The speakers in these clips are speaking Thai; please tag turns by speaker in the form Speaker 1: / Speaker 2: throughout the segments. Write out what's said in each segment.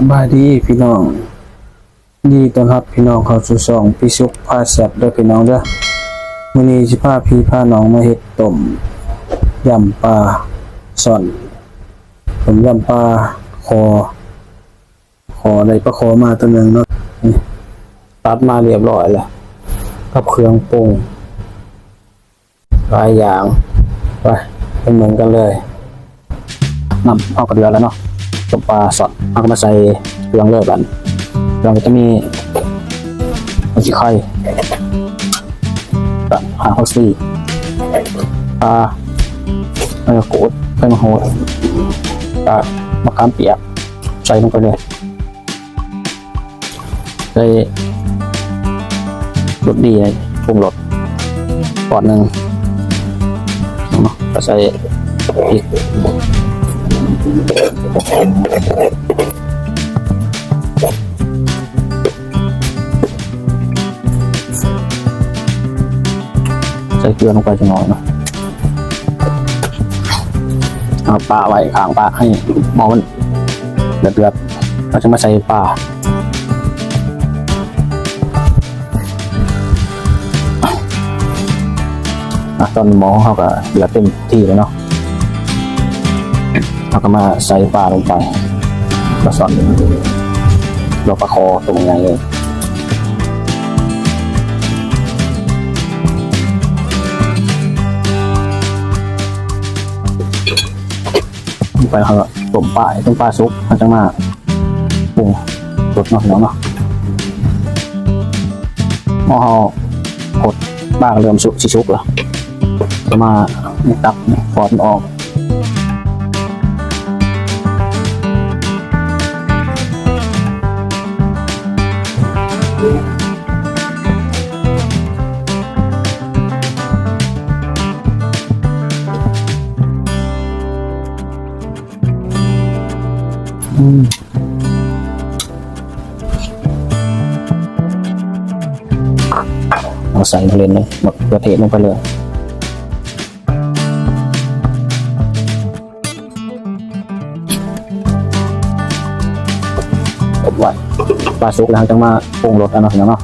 Speaker 1: สบายดีพี่น้อง ดีต้อนรับพี่น้องเข้าสู่ช่องพี่สุกพาแซบด้อพี่น้องเด้อมื้อนี้สิพาพี่พาน้องมาเฮ็ดต้มยำปลาซ่อนต้มยำปลาคอคอได้ปลาคอมาตัวหนึงเนาะนี่ตัดมาเรียบร้อยแล้วกับเครื่องปรุงหลายอย่างไปเป็นเหมือนกันเลยน้ำเอากระเดือแล้วเนาะ ต้มปลาสดเอาก็มาใส่เครื่องเลยบันเรื่องก็จะมีหัวชีไข่กับหาฮอสซี่ปลาแล้วก็โกดไข่มะโหดปลามะขามเปียกใส่ลงไปเลยใส่รสดีเลยปรุงรสปอดหนึ่งเนาะก็ใส่พริก ใส่เกลือลงไปจะน่อยเนาะเอาปลาไว้ข้างปลาให้มอมันเดือดเดือดๆเราจะมาใส่ปลาอะตอนหมอเขาก็เดือดเต็มที่เลยเนาะ เราก็มาใส่ปลาลงไปกระสอนเราปลาคอตรงไงเลยไปแล้วก็ต้มปลาต้มปลาซุปมันจะมาปรุงสดเนาะพี่น้องเนาะพอเรากดบ้างเริ่มสุกชิชุกแล้วก็มาตักฟอดมันออก เอาใส่ไปเลยเลยหมดกระเทศลงไปเลยกดไว้ปลาสุกแล้วจังมาปรุงรสอันนั้นเนาะ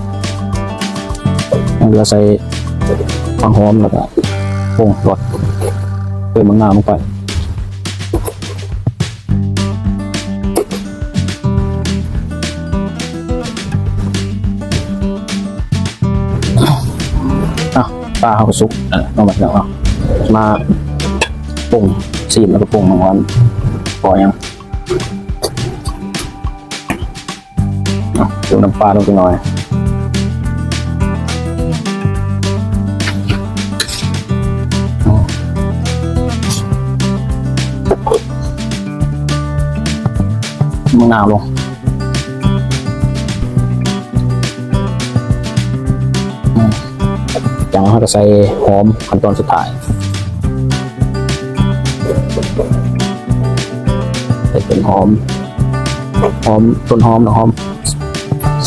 Speaker 1: เหลือใส่ฟางหอมแล้วก็ปรุงรสเติมมะนาวลงไป ปลาเขาก็สุกเออต้องแบบนี้เนาะมาปรุงซีมแล้วก็ปรุงมันวันพอยังเอาเติมน้ำปลาลงไปหน่อยมะนาวลง จากนั้นเราก็ใส่หอมขั้นตอนสุดท้ายใส่เป็นหอม หอมต้นหอมนะหอม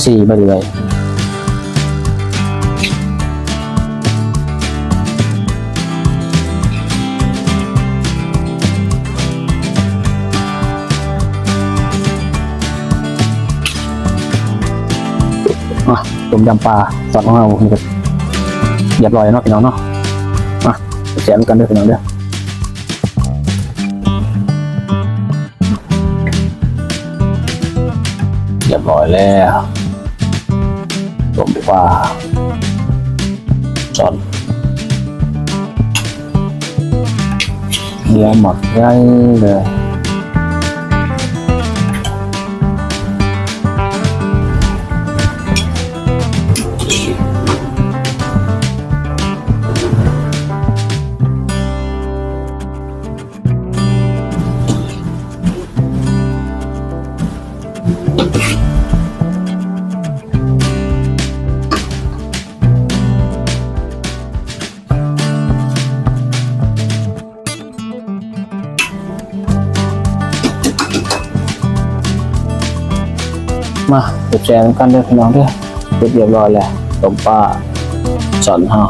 Speaker 1: สี่ไปเลยต้มยำปลาตอนของเรานี่ก็ เรียบร้อยเนาะพี่น้องเนาะมาแชร์กันเด้อพี่น้องเด้อเรียบร้อยแล้วต้มปลาจอนเนื้อหมดไงเลย มาเปิดแชร์กันเด้อพี่น้องเด้อเรียบร้อยแล้วต้มป้าสอนเฮา